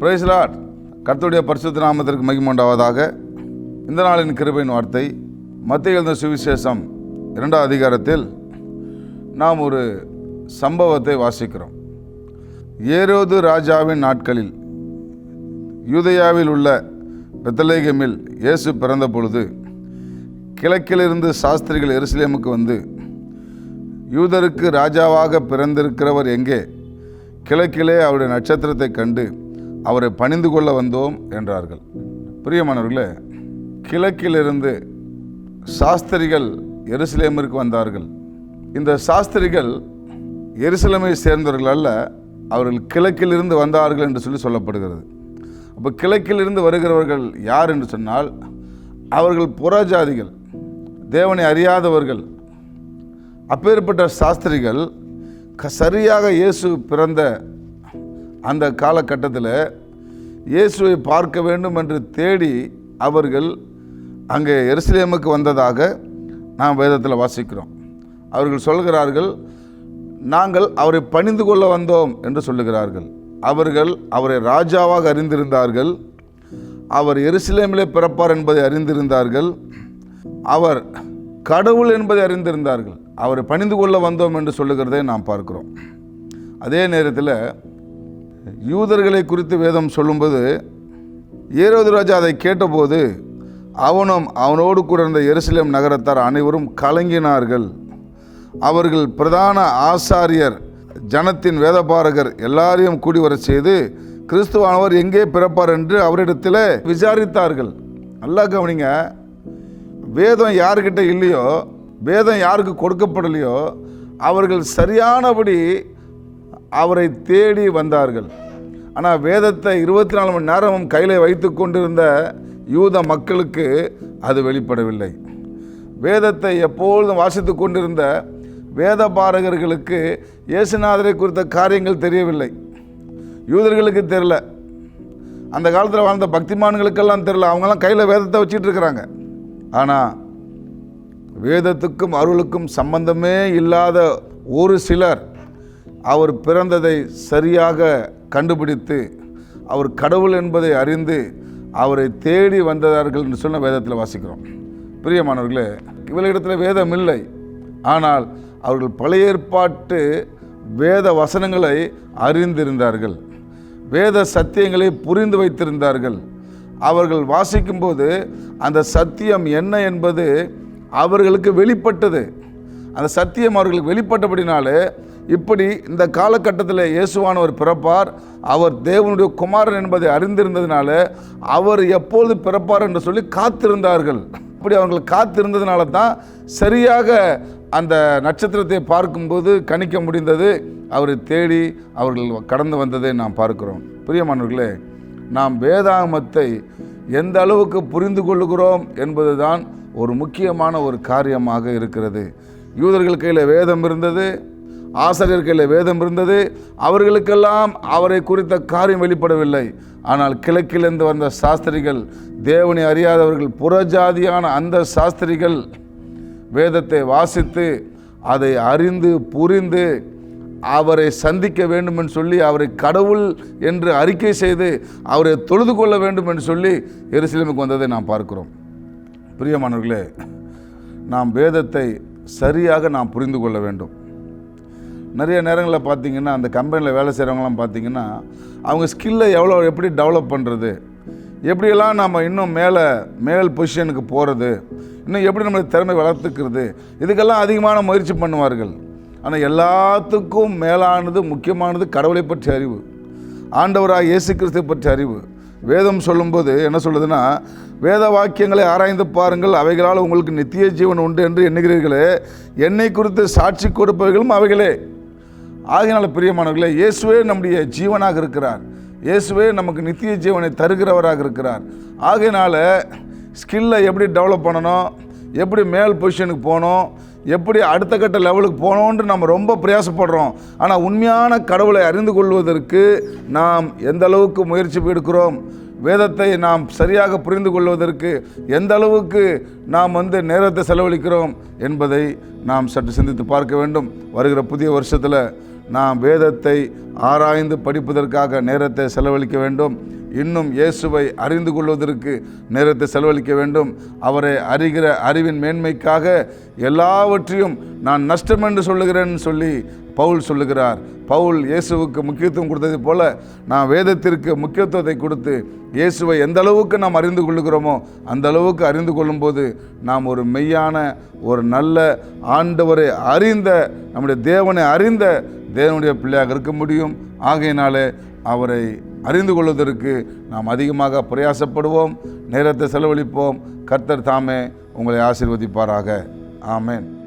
பிரேஸ்லாட் கர்த்தருடைய பரிசுத்த நாமத்திற்கு மகிமுண்டாவதாக இந்த நாளின் கிருபையின் வார்த்தை மத்திய எழுந்த சுவிசேஷம் இரண்டாம் அதிகாரத்தில் நாம் ஒரு சம்பவத்தை வாசிக்கிறோம். ஏரோது ராஜாவின் நாட்களில் யூதயாவில் உள்ள பெத்தலேகமில் இயேசு பிறந்த பொழுது கிழக்கிலிருந்து சாஸ்திரிகள் எருசலேமுக்கு வந்து யூதருக்கு ராஜாவாக பிறந்திருக்கிறவர் எங்கே? கிழக்கிலே அவருடைய நட்சத்திரத்தை கண்டு அவரை பணிந்து கொள்ள வந்தோம் என்றார்கள். பிரியமானவர்களே கிழக்கிலிருந்து சாஸ்திரிகள் எருசலேமிற்கு வந்தார்கள். இந்த சாஸ்திரிகள் எருசலேமை சேர்ந்தவர்கள் அல்ல அவர்கள் கிழக்கிலிருந்து வந்தார்கள் என்று சொல்லி சொல்லப்படுகிறது. அப்போ கிழக்கிலிருந்து வருகிறவர்கள் யார் என்று சொன்னால் அவர்கள் புறஜாதிகள் தேவனை அறியாதவர்கள். அப்பேற்பட்ட சாஸ்திரிகள் க சரியாக இயேசு பிறந்த அந்த காலகட்டத்தில் இயேசுவை பார்க்க வேண்டும் என்று தேடி அவர்கள் அங்கே எருசலேமுக்கு வந்ததாக நாம் வேதத்தில் வாசிக்கிறோம். அவர்கள் சொல்கிறார்கள் நாங்கள் அவரை பணிந்து கொள்ள வந்தோம் என்று சொல்லுகிறார்கள். அவர்கள் அவரை ராஜாவாக அறிந்திருந்தார்கள். அவர் எருசலேமிலே பிறப்பார் என்பதை அறிந்திருந்தார்கள். அவர் கடவுள் என்பதை அறிந்திருந்தார்கள். அவரை பணிந்து கொள்ள வந்தோம் என்று சொல்லுகிறதை நாம் பார்க்கிறோம். அதே நேரத்தில் யூதர்களை குறித்து வேதம் சொல்லும்போது ஏரோது ராஜா அதை கேட்டபோது அவனும் அவனோடு கூட இருந்த எருசலேம் நகரத்தார் அனைவரும் கலங்கினார்கள். அவர்கள் பிரதான ஆசாரியர் ஜனத்தின் வேதபாரகர் எல்லாரையும் கூடி வர செய்து கிறிஸ்துவானவர் எங்கே பிறப்பார் என்று அவரிடத்தில் விசாரித்தார்கள். நல்லா கவனிங்க வேதம் யாருக்கிட்ட இல்லையோ வேதம் யாருக்கு கொடுக்கப்படலையோ அவர்கள் சரியானபடி அவரை தேடி வந்தார்கள். ஆனால் வேதத்தை இருபத்தி நாலு மணி நேரமும் கையில் வைத்து கொண்டிருந்த யூத மக்களுக்கு அது வெளிப்படவில்லை. வேதத்தை எப்பொழுதும் வாசித்து கொண்டிருந்த வேத பாரகர்களுக்கு இயேசுநாதரை குறித்த காரியங்கள் தெரியவில்லை. யூதர்களுக்கு தெரில அந்த காலத்தில் வாழ்ந்த பக்திமான்களுக்கெல்லாம் தெரில அவங்கெல்லாம் கையில் வேதத்தை வச்சிட்டு இருக்கிறாங்க. ஆனால் வேதத்துக்கும் அருளுக்கும் சம்பந்தமே இல்லாத ஒரு சிலர் அவர் பிறந்ததை சரியாக கண்டுபிடித்து அவர் கடவுள் என்பதை அறிந்து அவரை தேடி வந்தார்கள் என்று சொன்ன வேதத்தில் வாசிக்கிறோம். பிரியமானவர்களே இவர்களிடத்தில் வேதம் இல்லை. ஆனால் அவர்கள் பழைய ஏற்பாட்டு வேத வசனங்களை அறிந்திருந்தார்கள். வேத சத்தியங்களை புரிந்து வைத்திருந்தார்கள். அவர்கள் வாசிக்கும்போது அந்த சத்தியம் என்ன என்பது அவர்களுக்கு வெளிப்பட்டது. அந்த சத்தியம் அவர்களுக்கு வெளிப்பட்டபடினாலே இப்படி இந்த காலகட்டத்தில் இயேசுவானவர் பிறப்பார் அவர் தேவனுடைய குமாரன் என்பதை அறிந்திருந்ததினால அவர் எப்பொழுது பிறப்பார் என்று சொல்லி காத்திருந்தார்கள். இப்படி அவர்கள் காத்திருந்ததுனால தான் சரியாக அந்த நட்சத்திரத்தை பார்க்கும்போது கணிக்க முடிந்தது. அவரை தேடி அவர்கள் கடந்து வந்ததை நாம் பார்க்கிறோம். பிரியமானவர்களே நாம் வேதாகமத்தை எந்த அளவுக்கு புரிந்து கொள்ளுகிறோம் என்பதுதான் ஒரு முக்கியமான ஒரு காரியமாக இருக்கிறது. யூதர்கள் கையில் வேதம் இருந்தது ஆசிரியர் கையில் வேதம் இருந்தது. அவர்களுக்கெல்லாம் அவரை குறித்த காரியம் வெளிப்படவில்லை. ஆனால் கிழக்கிலிருந்து வந்த சாஸ்திரிகள் தேவனை அறியாதவர்கள் புறஜாதியான அந்த சாஸ்திரிகள் வேதத்தை வாசித்து அதை அறிந்து புரிந்து அவரை சந்திக்க வேண்டும் என்று சொல்லி அவரை கடவுள் என்று அறிக்கை செய்து அவரை தொழுது கொள்ள வேண்டும் என்று சொல்லி எருசலேமுக்கு வந்ததை நாம் பார்க்கிறோம். பிரியமானவர்களே நாம் வேதத்தை சரியாக நாம் புரிந்து கொள்ள வேண்டும். நிறைய நேரங்களில் பார்த்தீங்கன்னா அந்த கம்பெனியில் வேலை செய்கிறவங்களாம் பார்த்தீங்கன்னா அவங்க ஸ்கில்லை எவ்வளோ எப்படி டெவலப் பண்ணுறது எப்படியெல்லாம் நம்ம இன்னும் மேலே மேல் பொசிஷனுக்கு போகிறது இன்னும் எப்படி நம்மளை திறமை வளர்த்துக்கிறது? இதுக்கெல்லாம் அதிகமான முயற்சி பண்ணுவார்கள். ஆனால் எல்லாத்துக்கும் மேலானது முக்கியமானது கடவுளை பற்றிய அறிவு. ஆண்டவராக இயேசு கிறிஸ்து பற்றிய அறிவு. வேதம் சொல்லும்போது என்ன சொல்லுதுன்னா வேத வாக்கியங்களை ஆராய்ந்து பாருங்கள் அவைகளால் உங்களுக்கு நித்திய ஜீவன் உண்டு என்று எண்ணுகிறீர்களே என்னை குறித்து சாட்சி கொடுப்பவர்களும் அவைகளே. ஆகையினால பிரியமானவர்களே இயேசுவே நம்முடைய ஜீவனாக இருக்கிறார். இயேசுவே நமக்கு நித்திய ஜீவனை தருகிறவராக இருக்கிறார். ஆகையினால ஸ்கில்லை எப்படி டெவலப் பண்ணணும் எப்படி மேல் பொசிஷனுக்கு போகணும் எப்படி அடுத்த கட்ட லெவலுக்கு போகணுன்ட்டு நம்ம ரொம்ப பிரயாசப்படுறோம். ஆனால் உண்மையான கடவுளை அறிந்து கொள்வதற்கு நாம் எந்த அளவுக்கு முயற்சி எடுக்கிறோம் வேதத்தை நாம் சரியாக புரிந்து கொள்வதற்கு எந்த அளவுக்கு நாம் வந்து நேரத்தை செலவழிக்கிறோம் என்பதை நாம் சற்று சிந்தித்து பார்க்க வேண்டும். வருகிற புதிய வருஷத்தில் நாம் வேதத்தை ஆராய்ந்து படிப்பதற்காக நேரத்தை செலவழிக்க வேண்டும். இன்னும் இயேசுவை அறிந்து கொள்வதற்கு நேரத்தை செலவழிக்க வேண்டும். அவரை அறிகிற அறிவின் மேன்மைக்காக எல்லாவற்றையும் நான் நஷ்டம் என்று சொல்லுகிறேன்னு சொல்லி பவுல் சொல்லுகிறார். பவுல் இயேசுவுக்கு முக்கியத்துவம் கொடுத்தது போல நான் வேதத்திற்கு முக்கியத்துவத்தை கொடுத்து இயேசுவை எந்த அளவுக்கு நாம் அறிந்து கொள்ளுகிறோமோ அந்த அளவுக்கு அறிந்து கொள்ளும்போது நாம் ஒரு மெய்யான ஒரு நல்ல ஆண்டவரை அறிந்த நம்முடைய தேவனை அறிந்த தேவனுடைய பிள்ளையாக இருக்க முடியும். ஆகையினாலே அவரை அறிந்து கொள்வதற்கு நாம் அதிகமாக பிரயாசப்படுவோம். நேரத்தை செலவழிப்போம். கர்த்தர் தாமே உங்களை ஆசிர்வதிப்பாராக. ஆமேன்.